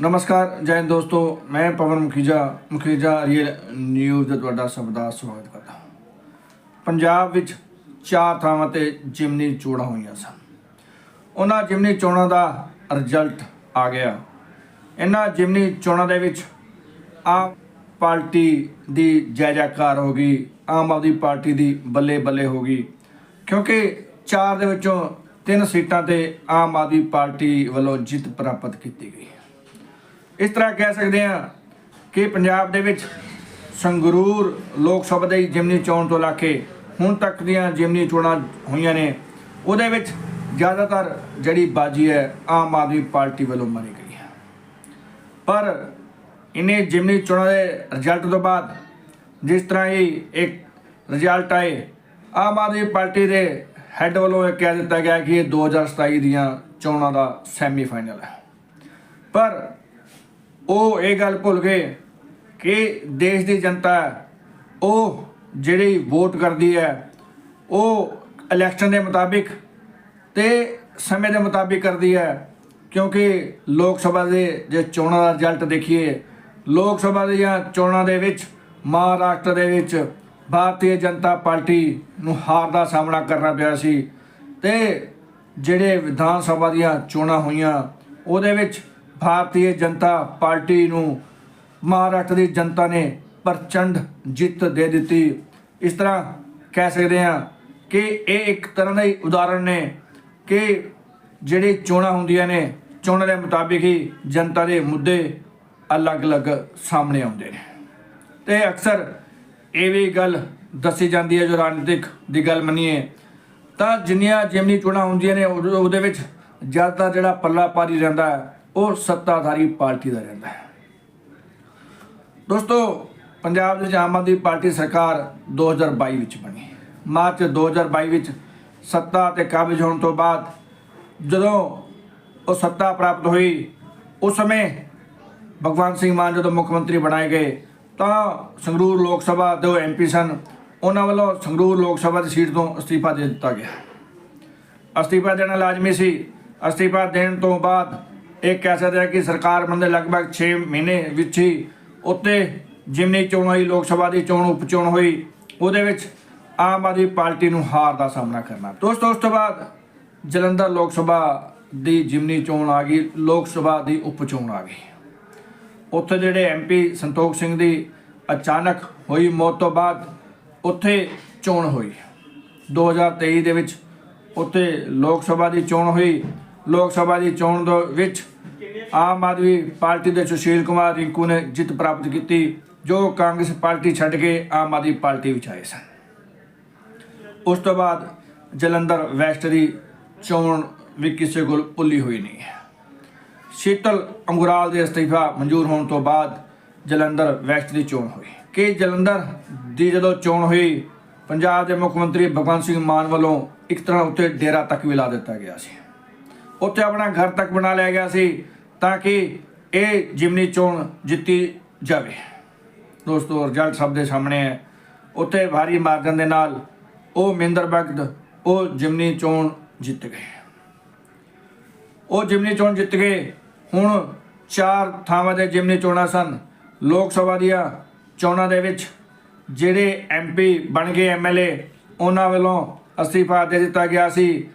ਨਮਸਕਾਰ, ਜੈ ਦੋਸਤੋ। ਮੈਂ ਪਵਨ ਮੁਖੀਜਾ ਮੁਖੀਜਾ ਰੀਅਲ ਨਿਊਜ਼ ਦਾ ਤੁਹਾਡਾ ਸਭ ਦਾ ਸਵਾਗਤ ਕਰਦਾ ਪੰਜਾਬ ਵਿੱਚ ਚਾਰ ਥਾਵਾਂ ਤੇ ਜਿਮਨੀ ਚੋਣਾਂ ਹੋਈਆਂ ਸਨ। ਉਹਨਾਂ ਜਿਮਨੀ ਚੋਣਾਂ ਦਾ ਰਿਜ਼ਲਟ ਆ ਗਿਆ। ਇਹਨਾਂ ਜਿਮਨੀ ਚੋਣਾਂ ਦੇ ਵਿੱਚ ਆਮ ਪਾਰਟੀ ਦੀ ਜੈ ਜੈਕਾਰ ਹੋ ਗਈ, ਆਮ ਆਦਮੀ ਪਾਰਟੀ ਦੀ ਬੱਲੇ ਬੱਲੇ ਹੋ ਗਈ। ਕਿਉਂਕਿ ਚਾਰ ਦੇ ਵਿੱਚੋਂ ਤਿੰਨ ਸੀਟਾਂ ਤੇ ਆਮ ਆਦਮੀ ਪਾਰਟੀ ਵੱਲੋਂ ਜਿੱਤ ਪ੍ਰਾਪਤ ਕੀਤੀ ਗਈ। ਇਸ ਤਰ੍ਹਾਂ ਕਹਿ ਸਕਦੇ ਹਾਂ ਕਿ ਪੰਜਾਬ ਦੇ ਵਿੱਚ ਸੰਗਰੂਰ ਲੋਕ ਸਭਾ ਦੀ ਜਿਮਨੀ ਚੋਣ ਤੋਂ ਲਾ ਕੇ ਹੁਣ ਤੱਕ ਦੀਆਂ ਜਿਮਨੀ ਚੋਣਾਂ ਹੋਈਆਂ ਨੇ, ਉਹਦੇ ਵਿੱਚ ਜ਼ਿਆਦਾਤਰ ਜਿਹੜੀ ਬਾਜੀ ਹੈ, ਆਮ ਆਦਮੀ ਪਾਰਟੀ ਵੱਲੋਂ ਮਾਰੀ ਗਈ ਹੈ। ਪਰ ਇਨੇ ਜਿਮਨੀ ਚੋਣਾਂ ਦੇ ਰਿਜ਼ਲਟ ਤੋਂ ਬਾਅਦ ਜਿਸ ਤਰ੍ਹਾਂ ਹੀ ਇੱਕ ਰਿਜ਼ਲਟ ਆਏ, ਆਮ ਆਦਮੀ ਪਾਰਟੀ ਦੇ ਹੈੱਡ ਵੱਲੋਂ ਇਹ ਕਹਿ ਦਿੱਤਾ ਗਿਆ ਕਿ ਇਹ 2027 ਦੀਆਂ ਚੋਣਾਂ ਦਾ ਸੈਮੀਫਾਈਨਲ ਹੈ। ਪਰ ਉਹ ਇਹ ਗੱਲ ਭੁੱਲ ਗਏ ਕਿ ਦੇਸ਼ ਦੀ ਜਨਤਾ, ਉਹ ਜਿਹੜੀ ਵੋਟ ਕਰਦੀ ਹੈ, ਉਹ ਇਲੈਕਸ਼ਨ ਦੇ ਮੁਤਾਬਿਕ ਤੇ ਸਮੇਂ ਦੇ ਮੁਤਾਬਿਕ ਕਰਦੀ ਹੈ। ਕਿਉਂਕਿ ਲੋਕ ਸਭਾ ਦੇ ਜੇ ਚੋਣਾਂ ਦਾ ਰਿਜ਼ਲਟ ਦੇਖੀਏ, ਲੋਕ ਸਭਾ ਦੀਆਂ ਚੋਣਾਂ ਦੇ ਵਿੱਚ, ਮਹਾਰਾਸ਼ਟਰ ਦੇ ਵਿੱਚ ਭਾਰਤੀ ਜਨਤਾ ਪਾਰਟੀ ਨੂੰ ਹਾਰ ਦਾ ਸਾਹਮਣਾ ਕਰਨਾ ਪਿਆ ਸੀ ਤੇ ਜਿਹੜੇ ਵਿਧਾਨ ਸਭਾ ਦੀਆਂ ਚੋਣਾਂ ਹੋਈਆਂ, ਉਹਦੇ ਵਿੱਚ ਭਾਰਤੀ ਜਨਤਾ ਪਾਰਟੀ ਨੂੰ ਮਹਾਰਾਸ਼ਟਰ ਦੀ ਜਨਤਾ ਨੇ ਪ੍ਰਚੰਡ ਜਿੱਤ ਦੇ ਦਿੱਤੀ। ਇਸ ਤਰ੍ਹਾਂ ਕਹਿ ਸਕਦੇ ਹਾਂ ਕਿ ਇਹ ਇੱਕ ਤਰ੍ਹਾਂ ਦਾ ਹੀ ਉਦਾਹਰਣ ਨੇ ਕਿ ਜਿਹੜੀ ਚੋਣਾਂ ਹੁੰਦੀਆਂ ਨੇ, ਚੋਣਾਂ ਦੇ ਮੁਤਾਬਿਕ ਹੀ ਜਨਤਾ ਦੇ ਮੁੱਦੇ ਅਲੱਗ-ਅਲੱਗ ਸਾਹਮਣੇ ਆਉਂਦੇ ਨੇ। ਤੇ ਅਕਸਰ ਇਹ ਵੀ ਗੱਲ ਦੱਸੀ ਜਾਂਦੀ ਹੈ ਜੋ ਰਾਜਨੀਤਿਕ ਦੀ ਗੱਲ ਮੰਨੀਏ, ਤਾਂ ਜਿੰਨੀਆਂ ਜਿਮਨੀ ਚੋਣਾਂ ਹੁੰਦੀਆਂ ਨੇ ਉਹਦੇ ਉਹਦੇ ਵਿੱਚ ਜ਼ਿਆਦਾਤਰ ਜਿਹੜਾ ਪੱਲਾ ਪਾਰੀ ਰਹਿੰਦਾ ਹੈ। ਉਹ ਸੱਤਾਧਾਰੀ ਪਾਰਟੀ ਦਾ ਰਹਿੰਦਾ ਹੈ। ਦੋਸਤੋ, ਪੰਜਾਬ ਦੇ ਵਿੱਚ ਆਮ ਆਦਮੀ ਪਾਰਟੀ ਸਰਕਾਰ 2022 ਵਿੱਚ ਬਣੀ। ਮਾਰਚ 2022 ਵਿੱਚ ਸੱਤਾ ਤੇ ਕਾਬਜ ਹੋਣ ਤੋਂ ਬਾਅਦ ਜਦੋਂ ਉਹ ਸੱਤਾ ਪ੍ਰਾਪਤ ਹੋਈ, ਉਸ ਸਮੇਂ ਭਗਵੰਤ ਸਿੰਘ ਮਾਨ ਜਦੋਂ ਮੁੱਖ ਮੰਤਰੀ ਬਣਾਏ ਗਏ, ਤਾਂ ਸੰਗਰੂਰ ਲੋਕ ਸਭਾ ਦੇ ਐਮਪੀ ਸਨ, ਉਹਨਾਂ ਵੱਲੋਂ ਸੰਗਰੂਰ ਲੋਕ ਸਭਾ ਦੀ ਸੀਟ ਤੋਂ ਅਸਤੀਫਾ ਦੇ ਦਿੱਤਾ ਗਿਆ। ਅਸਤੀਫਾ ਦੇਣਾ ਲਾਜ਼ਮੀ ਸੀ। ਅਸਤੀਫਾ ਦੇਣ ਤੋਂ ਬਾਅਦ ਇਹ ਕਹਿ ਸਕਦੇ ਹਾਂ ਕਿ ਸਰਕਾਰ ਬੰਦੇ ਲਗਭਗ 6 ਮਹੀਨੇ ਵਿੱਚ ਹੀ ਉੱਤੇ ਜਿਮਨੀ ਚੋਣ ਹੋਈ, ਲੋਕ ਸਭਾ ਦੀ ਚੋਣ, ਉਪ ਚੋਣ ਹੋਈ, ਉਹਦੇ ਵਿੱਚ ਆਮ ਆਦਮੀ ਪਾਰਟੀ ਨੂੰ ਹਾਰ ਦਾ ਸਾਹਮਣਾ ਕਰਨਾ। ਦੋਸਤੋ, ਉਸ ਤੋਂ ਬਾਅਦ ਜਲੰਧਰ ਲੋਕ ਸਭਾ ਦੀ ਜਿਮਨੀ ਚੋਣ ਆ ਗਈ, ਲੋਕ ਸਭਾ ਦੀ ਉਪ ਚੋਣ ਆ ਗਈ। ਉੱਥੇ ਜਿਹੜੇ ਐਮਪੀ ਸੰਤੋਖ ਸਿੰਘ ਦੀ ਅਚਾਨਕ ਹੋਈ ਮੌਤ ਤੋਂ ਬਾਅਦ ਉੱਥੇ ਚੋਣ ਹੋਈ। 2023 ਦੇ ਵਿੱਚ ਉੱਥੇ ਲੋਕ ਸਭਾ ਦੀ ਚੋਣ ਹੋਈ ਲੋਕ ਸਭਾ ਦੀ ਚੋਣ ਦੇ ਵਿੱਚ ਆਮ ਆਦਮੀ ਪਾਰਟੀ ਦੇ ਸੁਸ਼ੀਲ ਕੁਮਾਰ ਰਿੰਕੂ ਨੇ ਜਿੱਤ ਪ੍ਰਾਪਤ ਕੀਤੀ, ਜੋ ਕਾਂਗਰਸ ਪਾਰਟੀ ਛੱਡ ਕੇ ਆਮ ਆਦਮੀ ਪਾਰਟੀ ਵਿੱਚ ਆਏ ਸਨ। ਉਸ ਤੋਂ ਬਾਅਦ ਜਲੰਧਰ ਵੈਸਟ ਦੀ ਚੋਣ ਵੀ ਕਿਸੇ ਕੋਲ ਪੁੱਲੀ ਹੋਈ ਨਹੀਂ ਹੈ। ਸ਼ੀਤਲ ਅੰਗੁਰਾਲ ਦੇ ਅਸਤੀਫਾ ਮਨਜ਼ੂਰ ਹੋਣ ਤੋਂ ਬਾਅਦ ਜਲੰਧਰ ਵੈਸਟ ਦੀ ਚੋਣ ਹੋਈ। ਕਿ ਜਲੰਧਰ ਦੀ ਜਦੋਂ ਚੋਣ ਹੋਈ, ਪੰਜਾਬ ਦੇ ਮੁੱਖ ਮੰਤਰੀ ਭਗਵੰਤ ਸਿੰਘ ਮਾਨ ਵੱਲੋਂ ਇੱਕ ਤਰ੍ਹਾਂ ਉੱਤੇ ਡੇਰਾ ਤੱਕ ਵੀ ਲਾ ਦਿੱਤਾ ਗਿਆ ਸੀ। ਉੱਥੇ ਆਪਣਾ ਘਰ ਤੱਕ ਬਣਾ ਲਿਆ ਗਿਆ ਸੀ ਤਾਂ ਕਿ ਇਹ ਜਿਮਨੀ ਚੋਣ ਜਿੱਤੀ ਜਾਵੇ। ਦੋਸਤੋ ਰਿਜ਼ਲਟ ਸਭ ਦੇ ਸਾਹਮਣੇ ਹੈ। ਉੱਥੇ ਭਾਰੀ ਮਾਰਜਨ ਦੇ ਨਾਲ ਉਹ ਮਹਿੰਦਰ ਭਗਤ, ਉਹ ਜਿਮਨੀ ਚੋਣ ਜਿੱਤ ਗਏ। ਉਹ ਜਿਮਨੀ ਚੋਣ ਜਿੱਤ ਗਏ। ਹੁਣ ਚਾਰ ਥਾਵਾਂ ਦੇ ਜਿਮਨੀ ਚੋਣਾਂ ਸਨ। ਲੋਕ ਸਭਾ ਦੀਆਂ ਚੋਣਾਂ ਦੇ ਵਿੱਚ ਜਿਹੜੇ ਐਮਪੀ ਬਣ ਗਏ ਐਮਐਲਏ ਉਹਨਾਂ ਵੱਲੋਂ ਅਸਤੀਫਾ ਦੇ ਦਿੱਤਾ ਗਿਆ ਸੀ।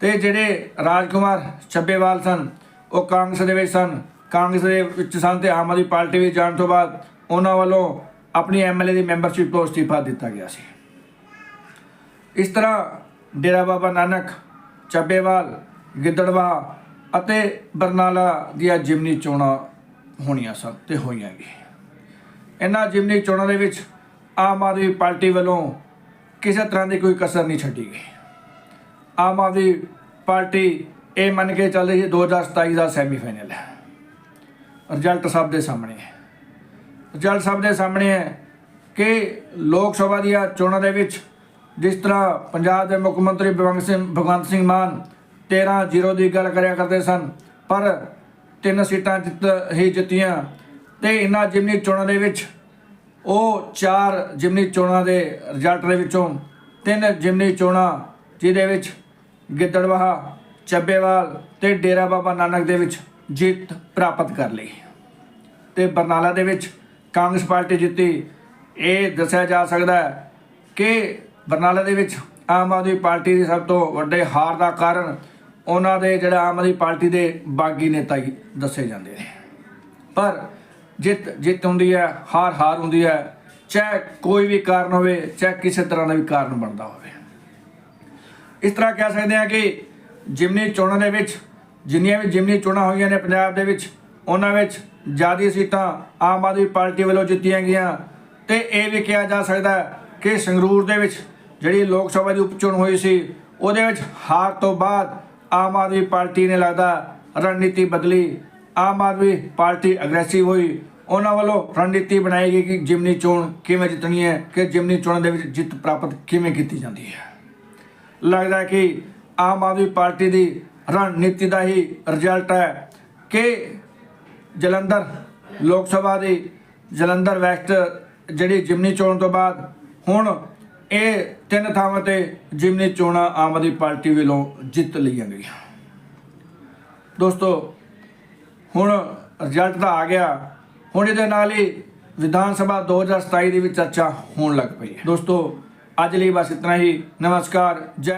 ਤੇ ਜਿਹੜੇ ਰਾਜਕੁਮਾਰ ਚੱਬੇਵਾਲ ਸਨ, ਉਹ ਕਾਂਗਰਸ ਦੇ ਵਿੱਚ ਸਨ। ਕਾਂਗਰਸ ਦੇ ਵਿੱਚ ਸਨ ਤੇ ਆਮ ਆਦਮੀ ਪਾਰਟੀ ਵਿੱਚ ਜਾਣ ਤੋਂ ਬਾਅਦ ਉਹਨਾਂ ਵੱਲੋਂ ਆਪਣੀ ਐਮਐਲਏ ਦੀ ਮੈਂਬਰਸ਼ਿਪ ਤੋਂ ਅਸਤੀਫਾ ਦਿੱਤਾ ਗਿਆ ਸੀ। ਇਸ ਤਰ੍ਹਾਂ ਡੇਰਾ ਬਾਬਾ ਨਾਨਕ ਚੱਬੇਵਾਲ ਗਿੱਦੜਵਾ ਅਤੇ ਬਰਨਾਲਾ ਦੀਆਂ ਜਿਮਨੀ ਚੋਣਾਂ ਹੋਣੀਆਂ ਸਨ ਤੇ ਹੋਈਆਂ ਵੀ ਇਹਨਾਂ ਜਿਮਨੀ ਚੋਣਾਂ ਦੇ ਵਿੱਚ ਆਮ ਆਦਮੀ ਪਾਰਟੀ ਵੱਲੋਂ ਕਿਸੇ ਤਰ੍ਹਾਂ ਦੀ ਕੋਈ ਕਸਰ ਨਹੀਂ ਛੱਡੀ ਗਈ। ਆਮ ਆਦਮੀ ਪਾਰਟੀ ਇਹ ਮੰਨ ਕੇ ਚੱਲ ਰਹੀ ਹੈ 2027 ਦਾ ਸੈਮੀਫਾਈਨਲ ਹੈ। ਰਿਜ਼ਲਟ ਸਭ ਦੇ ਸਾਹਮਣੇ ਹੈ। ਰਿਜ਼ਲਟ ਸਭ ਦੇ ਸਾਹਮਣੇ ਹੈ ਕਿ ਲੋਕ ਸਭਾ ਦੀਆਂ ਚੋਣਾਂ ਦੇ ਵਿੱਚ ਜਿਸ ਤਰ੍ਹਾਂ ਪੰਜਾਬ ਦੇ ਮੁੱਖ ਮੰਤਰੀ ਭਗਵੰਤ ਸਿੰਘ ਭਗਵੰਤ ਸਿੰਘ ਮਾਨ 13-0 ਦੀ ਗੱਲ ਕਰਿਆ ਕਰਦੇ ਸਨ, ਪਰ ਤਿੰਨ ਸੀਟਾਂ ਜਿੱਤ ਹੀ ਜਿੱਤੀਆਂ ਤੇ ਇਹਨਾਂ ਜਿਮਨੀ ਚੋਣਾਂ ਦੇ ਵਿੱਚ ਉਹ ਚਾਰ ਜਿਮਨੀ ਚੋਣਾਂ ਦੇ ਰਿਜ਼ਲਟ ਦੇ ਵਿੱਚੋਂ ਤਿੰਨ ਜਿਮਨੀ ਚੋਣਾਂ ਜਿਹਦੇ ਵਿੱਚ ਗਿੱਦੜਵਾਹਾ, ਚੱਬੇਵਾਲ ਤੇ ਡੇਰਾ ਬਾਬਾ ਨਾਨਕ ਦੇ ਵਿੱਚ ਜਿੱਤ ਪ੍ਰਾਪਤ ਕਰ ਲਈ। ਤੇ ਬਰਨਾਲਾ ਦੇ ਵਿੱਚ ਕਾਂਗਰਸ ਪਾਰਟੀ ਜਿੱਤੀ। ਇਹ ਦੱਸਿਆ ਜਾ ਸਕਦਾ ਹੈ ਕਿ ਬਰਨਾਲਾ ਦੇ ਵਿੱਚ ਆਮ ਆਦਮੀ ਪਾਰਟੀ ਦੀ ਸਭ ਤੋਂ ਵੱਡੇ ਹਾਰ ਦਾ ਕਾਰਨ ਉਹਨਾਂ ਦੇ ਜਿਹੜਾ ਆਮ ਆਦਮੀ ਪਾਰਟੀ ਦੇ ਬਾਗੀ ਨੇਤਾ ਹੀ ਦੱਸੇ ਜਾਂਦੇ ਨੇ। ਪਰ ਜਿੱਤ ਜਿੱਤ ਹੁੰਦੀ ਹੈ ਹਾਰ ਹਾਰ ਹੁੰਦੀ ਹੈ, ਚਾਹੇ ਕੋਈ ਵੀ ਕਾਰਨ ਹੋਵੇ, ਚਾਹੇ ਕਿਸੇ ਤਰ੍ਹਾਂ ਦਾ ਵੀ ਕਾਰਨ ਬਣਦਾ ਹੋਵੇ। ਇਸ ਤਰ੍ਹਾਂ ਕਹਿ ਸਕਦੇ ਹਾਂ ਕਿ ਜਿਮਨੀ ਚੋਣਾਂ ਦੇ ਵਿੱਚ, ਜਿੰਨੀਆਂ ਵੀ ਜਿਮਨੀ ਚੋਣਾਂ ਹੋਈਆਂ ਨੇ ਪੰਜਾਬ ਦੇ ਵਿੱਚ, ਉਹਨਾਂ ਵਿੱਚ ਜ਼ਿਆਦੀ ਸੀਟਾਂ ਆਮ ਆਦਮੀ ਪਾਰਟੀ ਵੱਲੋਂ ਜਿੱਤੀਆਂ ਗਈਆਂ। ਤੇ ਇਹ ਵੀ ਕਿਹਾ ਜਾ ਸਕਦਾ ਕਿ ਸੰਗਰੂਰ ਦੇ ਵਿੱਚ ਜਿਹੜੀ ਲੋਕ ਸਭਾ ਦੀ ਉਪਚੋਣ ਹੋਈ ਸੀ, ਉਹਦੇ ਵਿੱਚ ਹਾਰ ਤੋਂ ਬਾਅਦ ਆਮ ਆਦਮੀ ਪਾਰਟੀ ਨੇ ਲੱਗਦਾ ਰਣਨੀਤੀ ਬਦਲੀ। ਆਮ ਆਦਮੀ ਪਾਰਟੀ ਅਗਰੈਸਿਵ ਹੋਈ। ਉਹਨਾਂ ਵੱਲੋਂ ਰਣਨੀਤੀ ਬਣਾਈ ਗਈ ਕਿ ਜਿਮਨੀ ਚੋਣ ਕਿਵੇਂ ਜਿੱਤਣੀ ਹੈ, ਕਿ ਜਿਮਨੀ ਚੋਣਾਂ ਦੇ ਵਿੱਚ ਜਿੱਤ ਪ੍ਰਾਪਤ ਕਿਵੇਂ ਕੀਤੀ ਜਾਂਦੀ ਹੈ। ਲੱਗਦਾ ਕਿ ਆਮ ਆਦਮੀ ਪਾਰਟੀ ਦੀ ਰਣਨੀਤੀ ਦਾ ਹੀ ਰਿਜ਼ਲਟ ਹੈ ਕਿ ਜਲੰਧਰ ਲੋਕ ਸਭਾ ਦੀ ਜਲੰਧਰ ਵੈਸਟ ਜਿਹੜੀ ਜਿਮਨੀ ਚੋਣ ਤੋਂ ਬਾਅਦ ਹੁਣ ਇਹ ਤਿੰਨ ਥਾਵਾਂ ਤੇ ਜਿਮਨੀ ਚੋਣਾਂ ਆਮ ਆਦਮੀ ਪਾਰਟੀ ਵੱਲੋਂ ਜਿੱਤ ਲਈਆਂ ਗਈਆਂ। ਦੋਸਤੋ, ਹੁਣ ਰਿਜ਼ਲਟ ਤਾਂ ਆ ਗਿਆ। ਹੁਣ ਇਹਦੇ ਨਾਲ ਹੀ ਵਿਧਾਨ ਸਭਾ 2027 ਦੀ ਵੀ ਚਰਚਾ ਹੋਣ ਲੱਗ ਪਈ ਹੈ। ਦੋਸਤੋ, ਅੱਜ ਲਈ ਬਸ ਇਤਨਾ ਹੀ। ਨਮਸਕਾਰ, ਜੈ